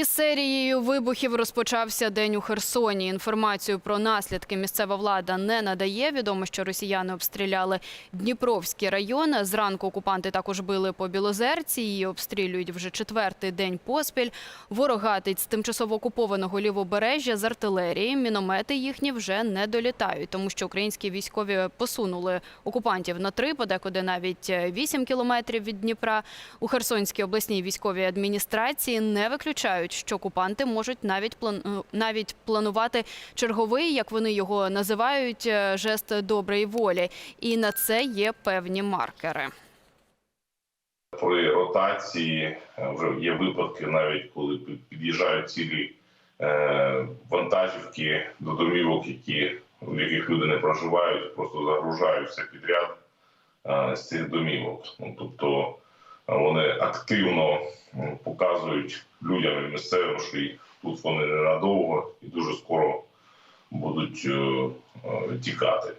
Із серією вибухів розпочався день у Херсоні. Інформацію про наслідки місцева влада не надає. Відомо, що росіяни обстріляли Дніпровський район. Зранку окупанти також били по Білозерці. Її обстрілюють вже четвертий день поспіль. Ворог гатить з тимчасово окупованого лівобережжя з артилерії. Міномети їхні вже не долітають, тому що українські військові посунули окупантів на три, подекуди навіть 8 кілометрів від Дніпра. У Херсонській обласній військовій адміністрації не виключають, що окупанти можуть навіть план... е, навіть планувати черговий, як вони його називають, е, жест доброї волі. І на це є певні маркери. При ротації е, вже є випадки, навіть коли під'їжджають цілі вантажівки до домівок, які в яких люди не проживають, просто загружають все підряд з цих домівок. Ну тобто вони активно показують людям і місцевим, що тут вони ненадовго і дуже скоро будуть е, е, тікати.